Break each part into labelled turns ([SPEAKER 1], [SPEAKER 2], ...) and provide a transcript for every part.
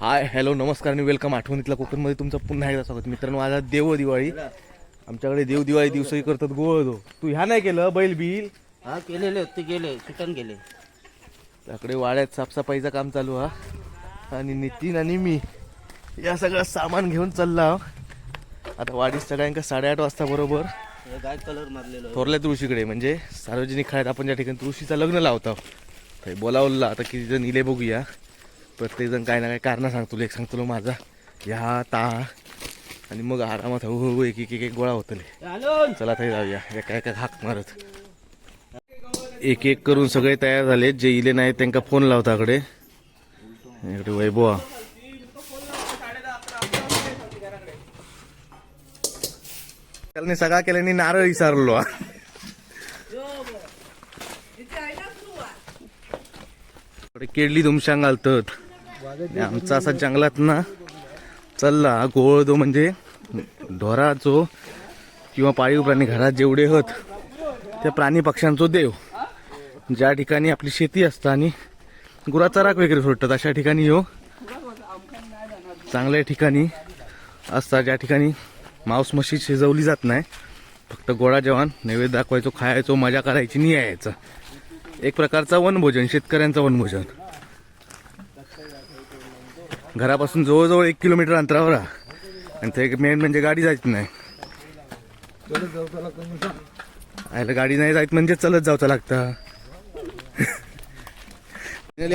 [SPEAKER 1] Hi hello नमस्कार आणि welcome आठवणीतल्या कोकणमध्ये तुमचं पुन्हा एकदा स्वागत. मित्रांनो आज देव दिवाळी. आमच्याकडे देव दिवाळी दिवसही करतात गोळ दो तू ह्या नाही केलं बैल बिल?
[SPEAKER 2] हा केलेले ते गेले सुटन गेले.
[SPEAKER 1] त्याकडे वाड्यात साफसफाईचं काम चालू हा. आणि नितीन आणि मी या सगळं सामान घेऊन चालला. आता वाडीस सगळ्यांका साडेआठ वाजता बरोबर.
[SPEAKER 2] गाय कलर मारलेलो
[SPEAKER 1] थोरल्या तुळशीकडे म्हणजे सार्वजनिक खाण्यात आपण ज्या ठिकाणी तुळशीचं लग्न लावतो ते बोलावलं आता किती जण इले बघूया. प्रत्येक जण काय ना काय कारण सांगतो एक सांगतो माझा. ह्या ता. आणि मग आरामात हळूहळू एक एक एक एक गोळा होतले चला ताई जाऊया. एका एका हाक मारत. एक एक करून सगळे तयार झाले. जे इले नाहीत त्यांना फोन लावताकडे इकडे. वैभवा. सगळा केल्याने नारळ विसारलो. केडली दुमशांग घालतात. आमचा असा जंगलात ना चालला गोळ जो म्हणजे ढोराचो किंवा पाळीव प्राणी घरात जेवढे होत त्या प्राणी पक्ष्यांचो देव. ज्या ठिकाणी आपली शेती असतं आणि गुराचा राख वगैरे सोडतात अशा ठिकाणी हो चांगल्या ठिकाणी असतात ज्या ठिकाणी मांस मशी शिजवली जात नाही. फक्त गोळा जेवण नैवेद्य दाखवायचो खायचो मजा करायची नाही यायचं एक प्रकारचा वनभोजन शेतकऱ्यांचं वनभोजन. घरापासून जवळजवळ एक किलोमीटर अंतरावर आणि ते मेन म्हणजे गाडी जायच नाही. आयला गाडी नाही जायत म्हणजे चलत जावचं लागतं.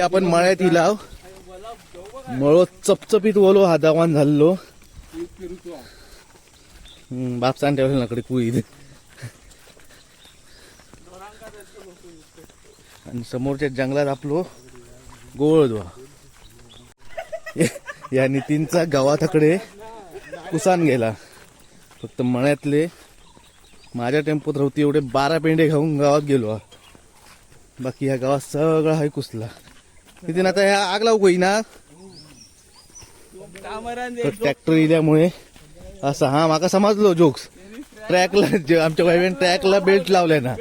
[SPEAKER 1] आपण मळ्यात इलाव मळो चपचपीत ओलो हादावान झालो झालेलो. बाप सांग ठेवलं नाकडे कुईद आणि समोरच्या जंगलात आपलो गोळ द्वा या नितीनचा गावाताकडे कुसान गेला. फक्त मळ्यातले माझ्या टेम्पोत राहते एवढे बारा पेंडे घेऊन गावात गेलो. बाकी ह्या गावात सगळा हाय कुसला. नितीन आता ह्या आग लावू ना? ट्रॅक्टर इल्यामुळे असं हा माका समजलो जोक्स ट्रॅकला आमच्या वायब्यान ट्रॅकला बेल्ट लावलाय ना.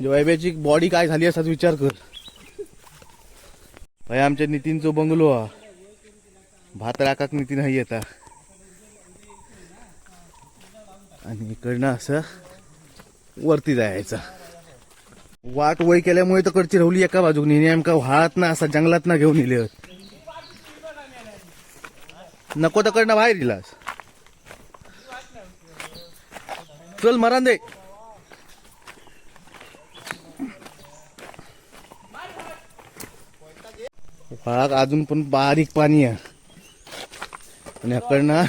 [SPEAKER 1] जे वायब्याची बॉडी काय झाली असा विचार कर. भाई आमच्या नितीनचो बंगलो हा. भात राखाक नितीन नाही येता. आणि इकडनं असं वरती जायचं. वाट वय केल्यामुळे तर कडची राहुली एका बाजूक नेमका व्हाळात ना असा जंगलात ना घेऊन इले नको तकडनं बाहेर दिलास चल मरान दे व्हाळात अजून पण बारीक पाणी आहे. आणि अकडनं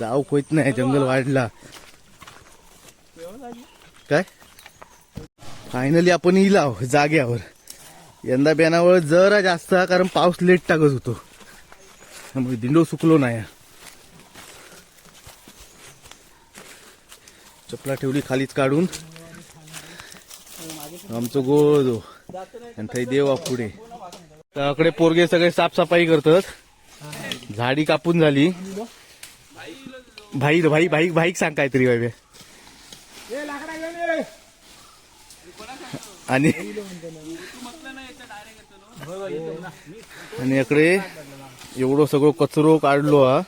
[SPEAKER 1] जाऊ होत नाही जंगल वाढला. काय? फायनली आपण इलाव जाग्यावर. यंदा बेनावर जरा जास्त कारण पाऊस लेट टाकत होतो. त्यामुळे दिंडो सुकलो नाही. चपला ठेवली खालीच काढून. आमचं गोळ दो. आणि थंय देवा पुढे त्याकडे पोरगे सगळे साफसफाई करतात. झाडी कापून झाली. भाई भाई भाई भाईक सांग काहीतरी बाबे आणि आणि इकडे एवढं सगळं कचरो काढलो हा.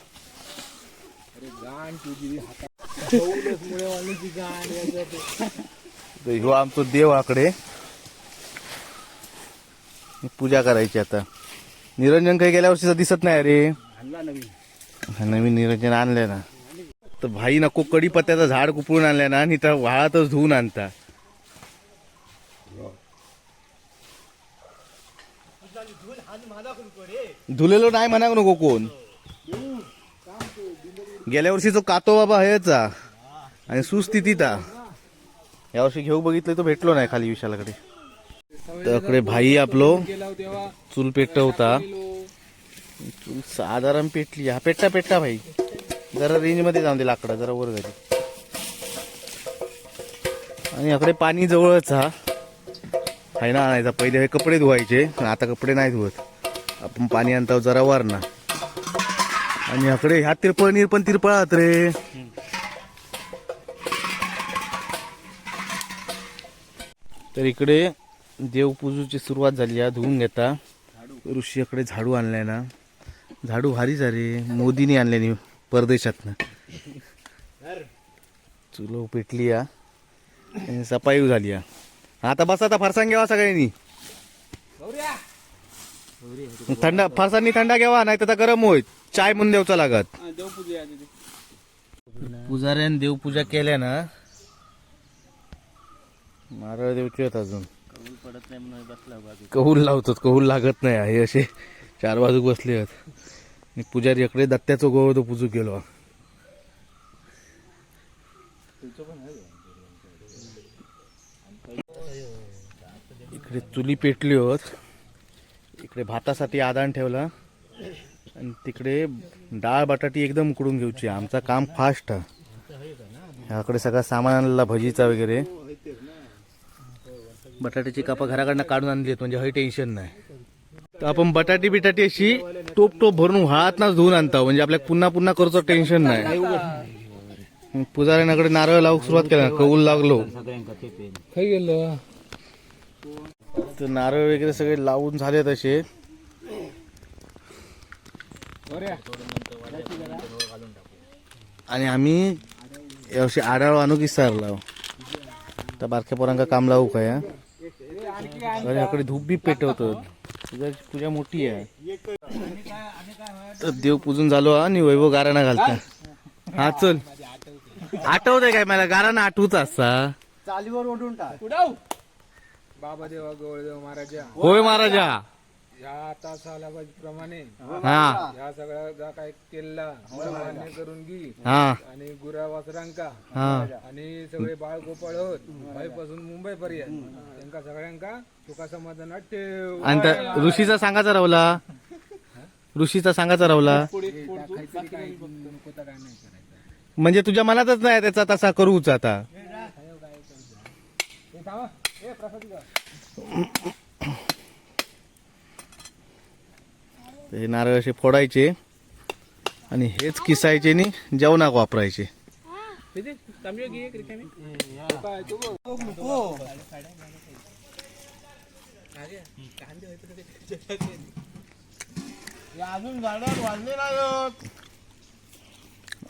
[SPEAKER 1] ह्यो आमचो देव आकडे. पूजा करायची आता. निरंजन काही गेल्या वर्षीचा दिसत नाही आणला नवीन. निरंजन आणले ना. तर भाई नको कडीपत्त्याचं झाड कुपळून आणले ना आणि त्या वाळातच धुवून आणता. धुलेलो नाही म्हणा नको कोण. गेल्या वर्षी तो कातो बाबा ह्याचा आणि सुस्थितीचा या वर्षी घेऊ बघितलं तो भेटलो नाही खाली विशालाकडे. त्याकडे भाई आपलो चूल पेटवता. साधारण पेटली. हा पेट्टा पेटा भाई. जरा रेंजमध्ये जाऊन दे लाकडा जरा वर झाली आणि आपले पाणी जवळच हा. आहे ना आणायचा. पहिले हे कपडे धुवायचे पण आता कपडे नाही धुवत. आपण पाणी आणतो जरा वर ना. आणि याकडे ह्या तिरपळ नीर पण तिरपळात रे. तर इकडे देवपूजूची सुरुवात झाली आहे धुवून घेता. ऋषीकडे झाडू आणलाय ना. झाडू भारी झाले मोदीने आणले परदेशातनं. चुलो पेटली या. आणि सफाई झाली या. आता बस आता फरसाण घ्यावा सगळ्यांनी. थंड फरसांनी थंडा घ्यावा नाही तर गरम होईल. चाय म्हणून देवचा लागत. पुजाऱ्याने देवपूजा केल्या ना. नारळ देवचे आहेत अजून.
[SPEAKER 2] पडत नाही म्हणून बसला बाजू
[SPEAKER 1] कहूल लावतात कहूल लागत नाही. हे असे चार बाजू बसले आहेत. आणि पुजारी इकडे दत्त्याचं गोळ तो गेलो. इकडे चुली पेटली होत. इकडे भातासाठी आदान ठेवला. आणि तिकडे डाळ बटाटी एकदम उकडून घेऊची. आमचा काम फास्ट ह्याकडे सगळा सामान आणला भजीचा वगैरे. बटाट्याची कापा घराकडनं काढून आणली आहेत म्हणजे हे टेन्शन नाही. तर आपण बटाटी बिटाटी अशी टोप टोप भरून हातनाच धुवून आणता म्हणजे आपल्याला पुन्हा पुन्हा करूचं टेन्शन नाही. पुजाऱ्याकडे नारळ लावूक सुरुवात केला कौल लागलो.
[SPEAKER 3] गेलो.
[SPEAKER 1] तर नारळ वगैरे सगळे लावून झाले तसे आणि आम्ही यावर्षी आडाळ आणू की सार लाव तर बारक्या पोरांका काम लावू काय याकडे धूप बी पेटवतो पूजा पूजा मोठी आहे. तर देव पूजून झालो हा आणि वैभव गाराणा घालता हा चल. आठवतंय काय मला? गाराणा आठवूच असा.
[SPEAKER 2] चालीवर ओढून टाक.
[SPEAKER 3] बाबा देवा गवळदेव महाराजा.
[SPEAKER 1] होय महाराजा.
[SPEAKER 3] या आता सालाबाजी
[SPEAKER 1] हा.
[SPEAKER 3] या सगळ्या जा काय केला मान्य करून घे.
[SPEAKER 1] हा.
[SPEAKER 3] आणि गुरा वासरांका.
[SPEAKER 1] हा.
[SPEAKER 3] आणि सगळे बाळ गोपाळ होत पासून मुंबई पर्यंत त्यांका सगळ्यांका तुका समाधानात ठेव.
[SPEAKER 1] आणि त्या ऋषीचा सांगायचा रावला ऋषीचा सांगायचा रावला म्हणजे तुझ्या मनातच नाही त्याचा तसा करूच आता. हे नारळ असे फोडायचे आणि हेच किसायचे आणि जेवणाक वापरायचे.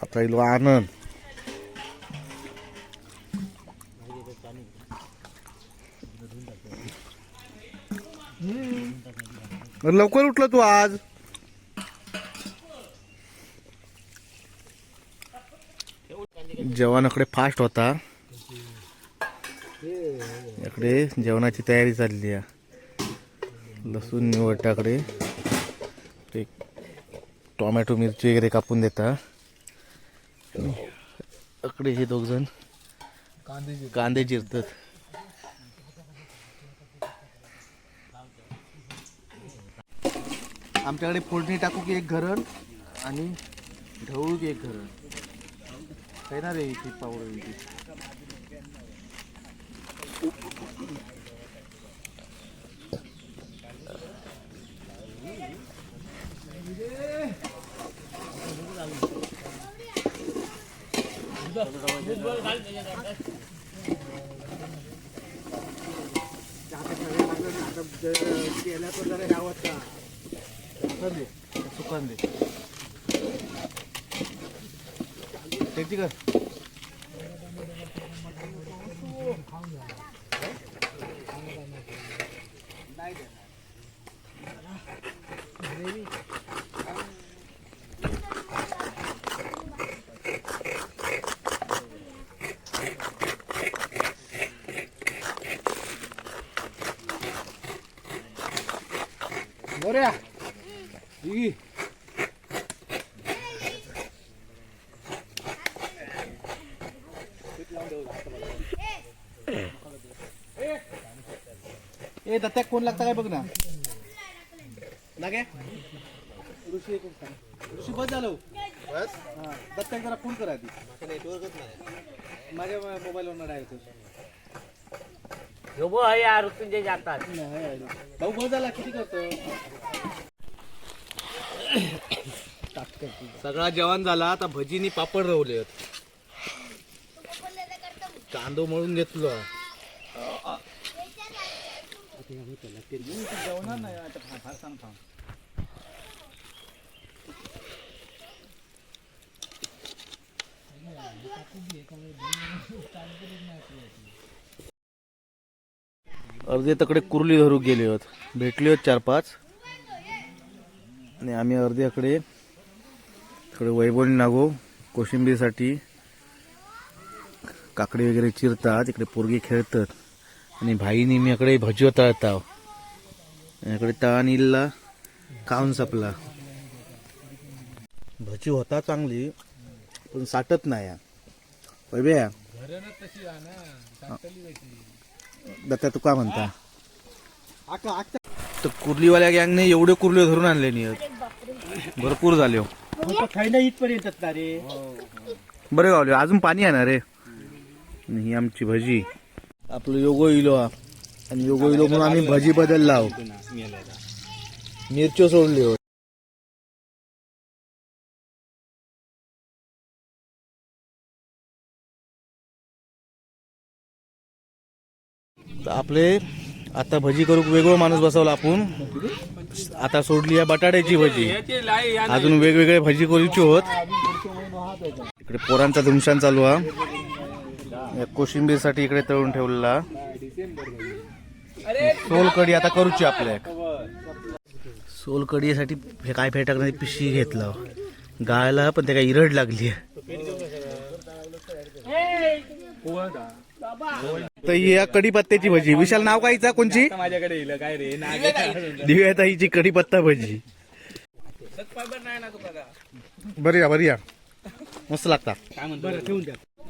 [SPEAKER 1] आता इलो आनंद. लवकर उठलं तू आज. जेवणाकडे फास्ट होता. इकडे जेवणाची तयारी चालली आहे. लसूण निवडटाकडे ते टोमॅटो मिरची वगैरे कापून देता. इकडे हे दोघ जण
[SPEAKER 3] कांदे
[SPEAKER 1] कांदे चिरतात आमच्याकडे फोडणी टाकू की एक घरण आणि ढवळू की एक घरण काय ना रे इथे पावडर त्याची कर
[SPEAKER 3] बऱ्या
[SPEAKER 1] ए दत्त्या कोण लागता काय बघ ना. लागे. ऋषी ऋषी बस झालो बस. दत्त्याक जरा फोन करा आधी. नेटवर्कच नाही. माझ्या मोबाईलवर डायरेक्ट
[SPEAKER 2] यार तुझे जातात.
[SPEAKER 1] भाऊ बस झाला किती करतो सगळा जेवण झाला आता भजीनी पापड रवले कांदो मळून घेतलो. अर्धे तकडे कुर्ली धरू गेले होत. भेटले होत चार पाच. आणि आम्ही अर्ध्याकडे थोडे वैभवणी नागो कोशिंबीरसाठी काकडी वगैरे चिरतात इकडे पोरगी खेळतात. आणि भाईनी मी इकडे भजी तळताव इकडे तळण इल्ला खाऊन सपला भजी होता चांगली पण साठत नाही या. वैभ्या दत्ता तू का म्हणता तर कुर्लीवाल्या गँगने एवढे कुर्ले धरून आणले नाही भरपूर झाले हो.
[SPEAKER 2] खायला इथपर्यंत रे
[SPEAKER 1] बरे गावले अजून पाणी आहे ना रे आणि ही आमची भजी आपलं योगो इलो हा. आणि योगो इलो म्हणून आम्ही भजी बदलला आहोत मिरच्यो सोडली हो. तर आपले आता भजी करू वेगळं माणूस बसवला आपण. आता सोडली आहे बटाट्याची भजी. अजून वेगवेगळे भजी करूची होत. इकडे पोरांचा धुमशान चालू हा. या कोशिंबीरसाठी इकडे तळून ठेवलेला. सोलकडी आता करूची आपल्या सोलकडीसाठी हे काय फेटाक पिशी घेतलं. गायला पण ते काय इरड लागली. तर या कढीपत्त्याची भजी. विशाल नाव कायचा कोणची?
[SPEAKER 3] माझ्याकडे काय रे
[SPEAKER 1] दिव्याताईची कढीपत्ता भजी. बरी या बरी या. मस्त लागता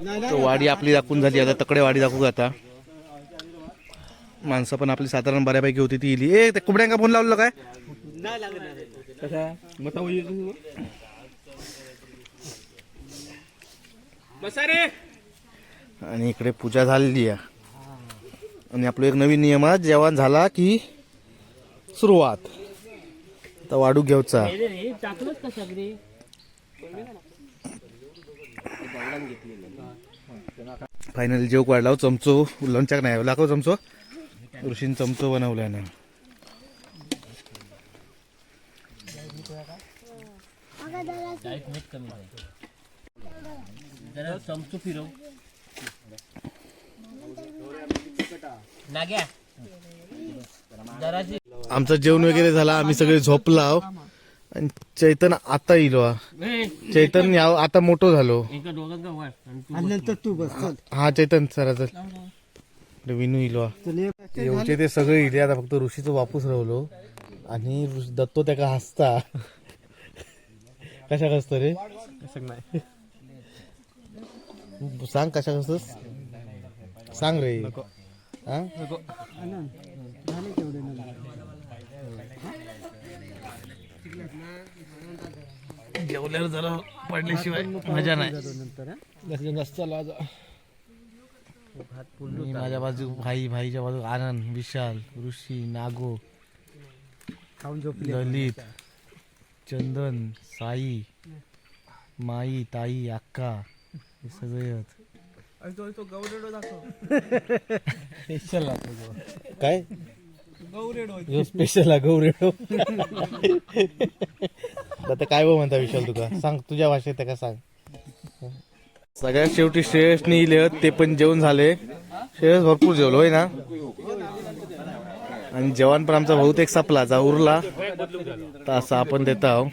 [SPEAKER 1] तो वाडी आपली दाखवून झाली. आता तकडे वाडी दाखवू आता. माणसं पण आपली साधारण बऱ्यापैकी होती ती इली. ए ते कुबड्यांका फोन लावलं काय? आणि इकडे पूजा झालेली आहे. आणि आपलं एक नवीन नियम आहे जेवण झाला की सुरुवात. आता वाढू घेऊचा
[SPEAKER 2] सगळे?
[SPEAKER 1] फायनल जेव वाढला चमचो लोणच्याक नाही लाखो चमचो. ऋषीन चमचो बनवलाय ना.
[SPEAKER 2] चमचो फिरव.
[SPEAKER 1] आमचं जेवण वगैरे झाला आम्ही सगळे झोपलाव. आणि चैतन आता हा. चैतन याव आता मोठो झालो.
[SPEAKER 2] एका दोघांका वाट आणि नंतर तू बस
[SPEAKER 1] हा चैतन सर चल विनू इलो येऊचे ते सगळे इले आता फक्त ऋषीचं वापूस रावलो आणि ऋष- दत्तो त्याका हसता. कशा हसतो रे? सांग कशा हसतोस? सांग रे. हा? जेवल्यावर जरा पडल्याशिवाय मजा नाही. मी माझ्या बाजू भाई भाईच्या बाजू आनंद विशाल ऋषी नागो ललित चंदन साई माई ताई अक्का हे सगळे आहेत. काय? स्पेशल गौरेडो. आता काय बघ म्हणता विशाल तुका? सांग तुझ्या भाषेत का सांग? सगळ्यात शेवटी श्रेयसने इले ते पण जेवण झाले. श्रेयस भरपूर जेवलो होय ना? आणि जेवण पण आमचा बहुतेक संपला जा उरला. तर असं आपण देत आहो.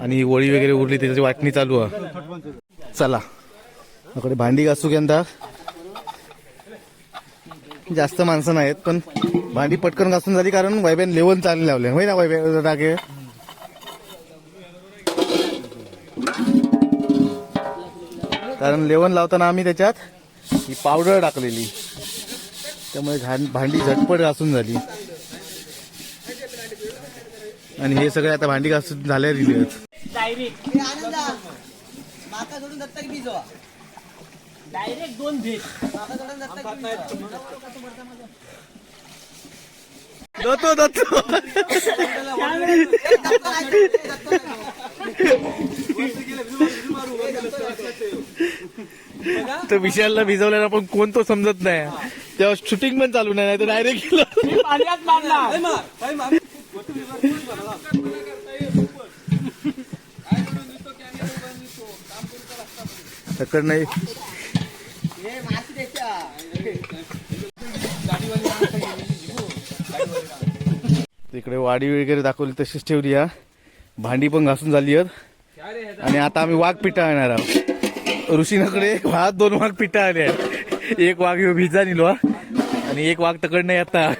[SPEAKER 1] आणि वळी वगैरे उरली त्याची वाटणी चालू आहे. चला. भांडी घासू यंदा जास्त माणसं नाहीत पण भांडी पटकन घासून झाली कारण वैब्यान लेवल चालले लावले. होय ना वैब्या टाके कारण लेवण लावताना आम्ही त्याच्यात ही पावडर टाकलेली. त्यामुळे घाण- भांडी झटपट घासून झाली. आणि हे सगळे आता भांडी घासून झाल्या दिली
[SPEAKER 2] डायरेक्ट दोन भेट.
[SPEAKER 1] दत्तो दत्तो. तर विशालला भिजवल्याला पण कोण तो समजत नाही. तेव्हा शूटिंग पण चालू नाही तर डायरेक्ट
[SPEAKER 2] पाण्यात मारला.
[SPEAKER 1] तकड नाही. तिकडे वाडी वगैरे दाखवली तशीच ठेवली या भांडी पण घासून झाली आहेत. आणि आता आम्ही वाघ पिठा येणार आहोत. ऋषीनाकडे हा दोन वाघ पिठा आले आहेत. एक वाघ भिजा निलो आणि एक वाघ तकड नाही आता.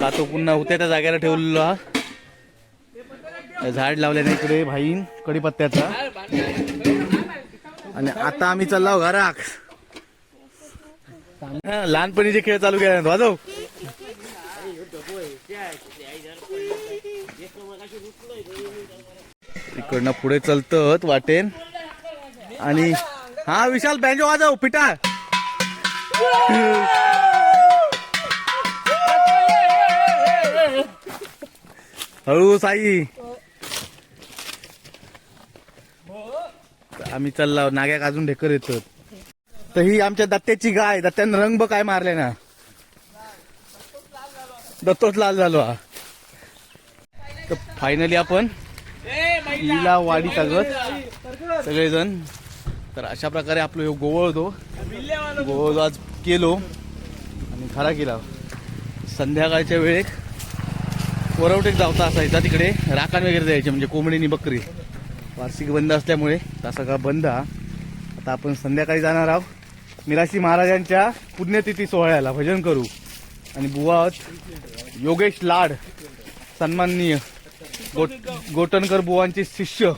[SPEAKER 1] का तो पुन्हा होत्या त्या जागेला ठेवलेलो हा. झाड लावल्याने इकडे भाईन कडीपत्त्याचा आणि आता आम्ही चाललो घराक. लहानपणीचे खेळ चालू केला वाजव. इकडनं पुढे चलतत वाटेन. आणि हा विशाल बँजो वाजव पिटा हळू साई. आम्ही चाललो नाग्याक अजून ढेकर येतो तर ही आमच्या दत्त्याची गाय दत्त्यानं रंग काय मारले ना. दत्तोच लाल झालो. हा तर फायनली आपण लीला वाडी टाकत सगळेजण. तर अशा प्रकारे आपलं हे गोवळ होतो. गोवळ आज केलो आणि खरा केला. संध्याकाळच्या वेळेत कोरवटेक जावता असायचा तिकडे. राखण वगैरे द्यायचे म्हणजे कोंबडीनी बकरी. वार्षिक बंद असल्यामुळे तसा का बंद हा. आता आपण संध्याकाळी जाणार आहोत. मिराशी महाराजांच्या पुण्यतिथी सोहळ्याला. भजन करू. आणि बुवात योगेश लाड सन्माननीय. गोट गोटणकर बुवांचे शिष्य.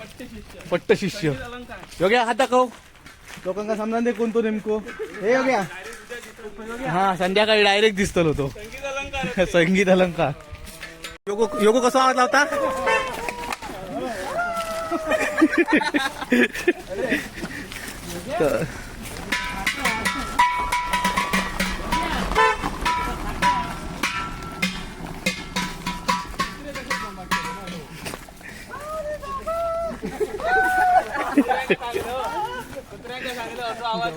[SPEAKER 1] पट्ट शिष्य. योग्या हात दाखव. लोकांना समजा दे कोणतो नेमको. हे योग्या. हा संध्याकाळी डायरेक्ट दिसतलो होतो संगीत अलंकार. योगो योगो कसा आवाज लावता? तर कुत्र्याच्या सांगितलं असं आवाज